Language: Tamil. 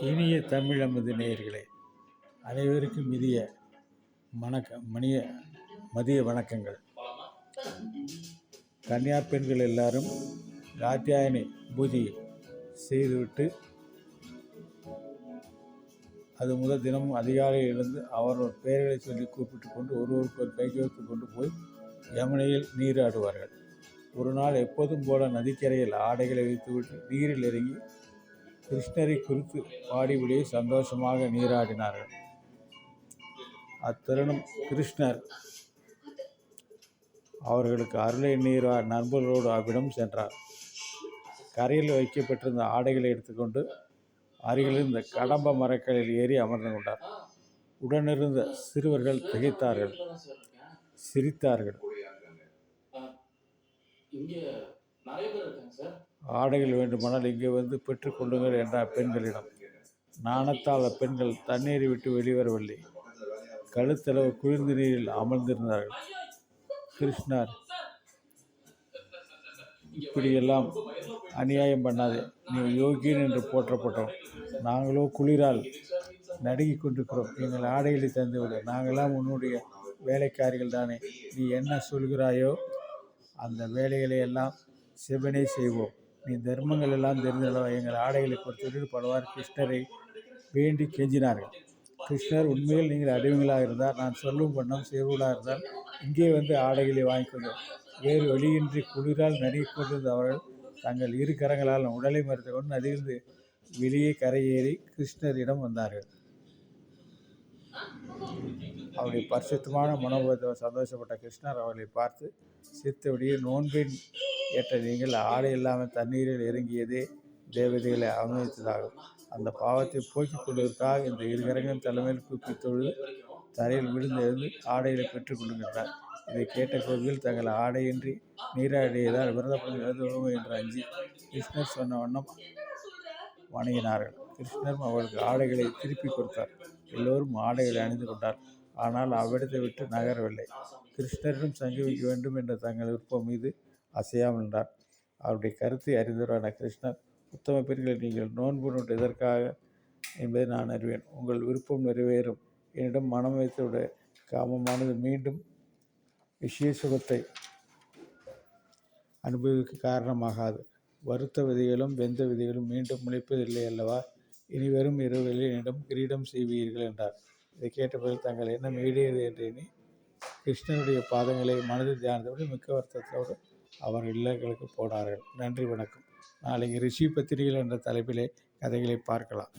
இனிய தமிழ் அமது நேயர்களே அனைவருக்கும் இனிய வணக்க மணிய மதிய வணக்கங்கள். கன்னியார் பெண்கள் எல்லாரும் காத்தியாயனி பூஜை செய்துவிட்டு அது முதல் தினமும் அதிகாலையில் எழுந்து அவர்கள் பெயர்களை சொல்லி கூப்பிட்டு கொண்டு ஒருவருக்கு ஒரு கைகோர்த்து கொண்டு போய் யமுனையில் நீராடுவார்கள். ஒரு நாள் எப்போதும் போல நதிக்கரையில் ஆடைகளை வைத்துவிட்டு நீரில் இறங்கி கிருஷ்ணரை குறித்து பாடிவிடியே சந்தோஷமாக நீராடினார்கள். அத்தருணம் கிருஷ்ணர் அவர்களுக்கு அருளை நீரா நண்பர்களோடு அவ்விடம் சென்றார். கரையில் வைக்கப்பட்டிருந்த ஆடைகளை எடுத்துக்கொண்டு அருகில் இருந்த கடம்ப மரக்களில் ஏறி அமர்ந்து கொண்டார். உடனிருந்த சிறுவர்கள் திகைத்தார்கள் சிரித்தார்கள். ஆடைகள் வேண்டுமானால் இங்கே வந்து பெற்றுக்கொள்ளுங்கள் என்றார் பெண்களிடம் நாணத்தால் அப்பெண்கள் தண்ணீரை விட்டு வெளிவரவில்லை. கழுத்தளவு குளிர்ந்த நீரில் அமர்ந்திருந்தார்கள். கிருஷ்ணர் இப்படியெல்லாம் அநியாயம் பண்ணாதே. நீ யோகியன் என்று போற்றப்பட்டோம் நாங்களோ குளிரால் நடுங்கிக் கொண்டிருக்கிறோம். எங்கள் ஆடைகளை தந்துவிடு. நாங்களாம் உன்னுடைய வேலைக்காரிகள் தானே. நீ என்ன சொல்கிறாயோ அந்த வேலைகளை எல்லாம் சிவனே செய்வோம். நீ தர்மங்கள் எல்லாம் தெரிந்தளவா எங்கள் ஆடைகளை பொறுத்தவரையில் படுவார் கிருஷ்ணரை வேண்டி கெஞ்சினார்கள். கிருஷ்ணர் உண்மையில் நீங்கள் அடிமைகளாக இருந்தால் நான் சொல்லும் வண்ணம் செய்வர்களாக இருந்தால் இங்கே வந்து ஆடைகளை வாங்கிக்கொண்டோம் வேறு வழியின்றி குளிரால் நடுங்கிக் கொண்டிருந்த அவர்கள் தங்கள் இரு கரங்களால் உடலை மறுத்து கொண்டு நதியிலிருந்து வெளியே கரையேறி கிருஷ்ணரிடம் வந்தார்கள். அவருடைய பரிசுத்தமான மனோபத்தை சந்தோஷப்பட்ட கிருஷ்ணர் அவர்களை பார்த்து சித்தபடியே நோன்பின் ஏற்ற நீங்கள் ஆடை இல்லாமல் தண்ணீரில் இறங்கியதே தேவதைகளை அவமதித்ததாகும் அந்த பாவத்தை போக்கிக் கொள்வதற்காக இந்த இரு தலைமையில் கூப்பி தொழுது தரையில் விழுந்திருந்து ஆடைகளை பெற்றுக் கொள்கின்றார் இதை கேட்ட கோவில் தங்கள் ஆடையின்றி நீராடியதால் விரதப்படும் எழுதுவோம் என்று அஞ்சி கிருஷ்ணர் சொன்ன வண்ணம் வணங்கினார்கள். கிருஷ்ணரும் அவர்களுக்கு ஆடைகளை திருப்பி கொடுத்தார். எல்லோரும் ஆடைகளை அணிந்து கொண்டார். ஆனால் அவ்விடத்தை விட்டு நகரவில்லை. கிருஷ்ணரிடம் சங்கமிக்க வேண்டும் என்ற தங்கள் விருப்பம் மீது அசையாமல் நின்றார். அவருடைய கருத்தை அறிந்தவரான கிருஷ்ணர் உத்தம பெண்களை நீங்கள் நோன்பு நோட்டு எதற்காக என்பதை நான் அறிவேன். உங்கள் விருப்பம் நிறைவேறும். என்னிடம் மனம் வைத்தவுடைய காமமானது மீண்டும் விஷய சுகத்தை அனுபவிக்க காரணமாகாது. வறுத்த விதைகளும் வெந்த விதைகளும் மீண்டும் முளைப்பதில்லை அல்லவா? இனி வரும் இரவுகளில் என்னிடம் கிரீடம் செய்வீர்கள் என்றார். இதை கேட்டபோது தங்கள் எண்ணம் ஈடேறியது என்று எண்ணி கிருஷ்ணனுடைய பாதங்களை மனதில் தியானத்தோடு மிக்க வருத்தத்தோடு அவர் இல்லங்களுக்கு போனார்கள். நன்றி வணக்கம். நாளைக்கு ரிஷி பத்திரிகைகள் என்ற தலைப்பிலே கதைகளை பார்க்கலாம்.